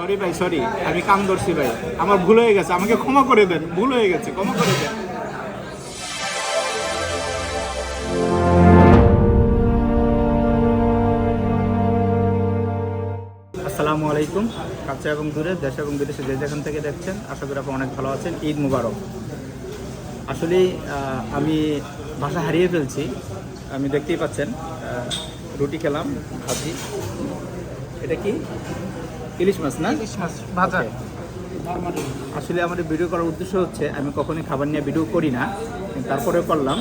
Sorry ভাই sorry আমি কাম ধরছি ভাই। আমার ভুল হয়ে গেছে। আমাকে ক্ষমা করে দেন। ভুল হয়ে গেছে। ক্ষমা করে দেন। আসসালামু আলাইকুম। কাছে এবং দূরে, দেশ এবং বিদেশে যে যেখান থেকে দেখছেন, আশা করি আপনি অনেক ভালো আছেন। ঈদ মুবারক। আসলে আমি ভাষা হারিয়ে ফেলছি। আমি দেখতেই পাচ্ছেন রুটি খেলাম, ভাজি। এটা কি? ইলিশ মাছ না? ইলিশ মাছ ভাজা। আসলে আমাদের ভিডিও করার উদ্দেশ্য হচ্ছে আমি কখনোই খাবার নিয়ে ভিডিও করি না তারপরেও করলাম।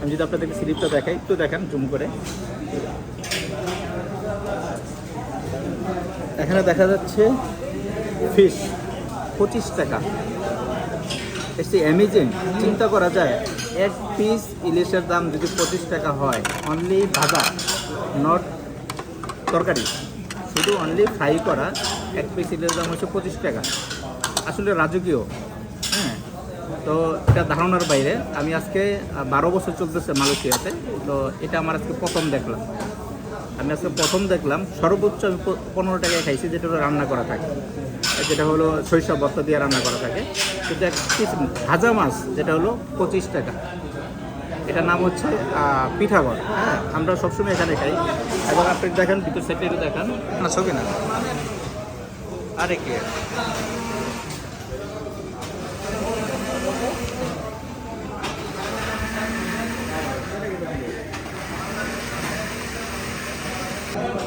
আমি যদি আপনাদেরকে স্লিপটা দেখাই একটু দেখেন জুম করে। এখানে দেখা যাচ্ছে ফিশ পঁচিশ টাকা। এসে অ্যামেজিং চিন্তা করা যায় এক পিস ইলিশের দাম যদি পঁচিশ টাকা হয় অনলি ভাজা নট তরকারি। শুধু অনলি ফ্রাই করা, এক পিস ইলিশের দাম হচ্ছে পঁচিশ টাকা। আসলে রাজকীয় হ্যাঁ? তো এটা ধারণার বাইরে, আমি আজকে বারো বছর চলতেছে মালয়েশিয়াতে, তো এটা আমার আজকে প্রথম দেখলাম। আমি আজকে প্রথম দেখলাম, সর্বোচ্চ আমি পনেরো টাকায় খাইছি, যেটা হলো রান্না করা থাকে। যেটা হলো সরিষা বস্তা দিয়ে রান্না করা থাকে। কিন্তু এক পিস ভাজা মাছ, যেটা হলো পঁচিশ টাকা। এটার নাম হচ্ছে পিঠাগড়। হ্যাঁ আমরা সবসময় এখানে খাই। এবং আপনি দেখেন ভিতর সেটে দেখান। না ছবি না। আরে কে?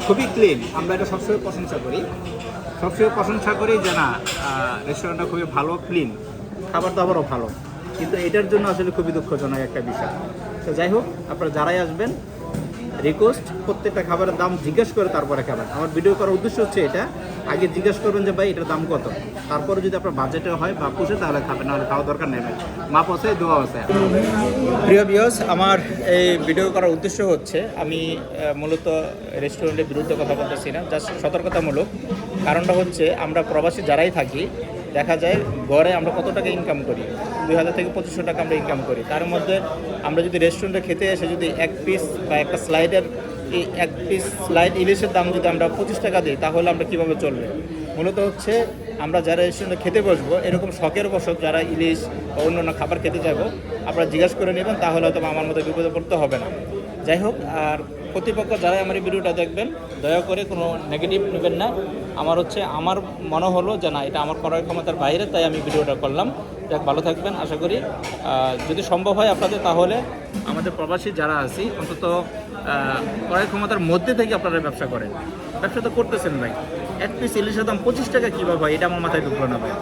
খুবই ক্লিন আমরা এটা সবসময় প্রশংসা করি। সবসময় প্রশংসা করি যে না রেস্টুরেন্টটা খুবই ভালো ক্লিন খাবার দাবারও ভালো। কিন্তু এটার জন্য আসলে খুবই দুঃখজনক একটা বিষয়। তো যাই হোক, আপনারা যারাই আসবেন রিকোয়েস্ট প্রত্যেকটা খাবারের দাম জিজ্ঞেস করে তারপরে খাবেন। আমার ভিডিও করার উদ্দেশ্য হচ্ছে এটা। আগে জিজ্ঞেস করবেন যে, ভাই, এটার দাম কত? তারপরে যদি আপনার বাজেটে হয় বা পুষে, তাহলে খাবেন, নাহলে খাওয়া দরকার নেই মাপ আছে, দোয়া আছে। প্রিয় বিয়স আমার এই ভিডিও করার উদ্দেশ্য হচ্ছে, আমি মূলত রেস্টুরেন্টের বিরুদ্ধে কথা বলতেছি না জাস্ট সতর্কতামূলক। কারণটা হচ্ছে, আমরা প্রবাসী যারাই থাকি দেখা যায় গড়ে আমরা কত টাকা ইনকাম করি? দুই হাজার থেকে পঁচিশশো টাকা আমরা ইনকাম করি। তার মধ্যে আমরা যদি রেস্টুরেন্টে খেতে এসে যদি এক পিস বা একটা স্লাইডের এই এক পিস স্লাইড ইলিশের দাম যদি আমরা পঁচিশ টাকা দিই, তাহলে আমরা কীভাবে চলবে? মূলত হচ্ছে আমরা যারা রেস্টুরেন্টে খেতে বসবো, এরকম শখের বশত যারা ইলিশ বা অন্য অন্য খাবার খেতে যাব, আপনারা জিজ্ঞাসা করে নেবেন, তাহলে হয়তো আমার মতো বিপদে পড়তে হবে না। যাই হোক, আর কর্তৃপক্ষ যারাই আমার এই ভিডিওটা দেখবেন, দয়া করে কোনো নেগেটিভ নেবেন না। আমার হচ্ছে, আমার মনে হলো যে না, এটা আমার করার ক্ষমতার বাইরে, তাই আমি ভিডিওটা করলাম। যাক, ভালো থাকবেন, আশা করি যদি সম্ভব হয় আপনাদের, তাহলে আমাদের প্রবাসী যারা আছি, অন্তত ক্রয় ক্ষমতার মধ্যে থেকে আপনারা ব্যবসা করেন। ব্যবসা তো করতেছেন ভাই। এক পিস ইলিশের দাম পঁচিশ টাকা কীভাবে হয়, এটা আমার মাথায় ঢুকলো না ভাই।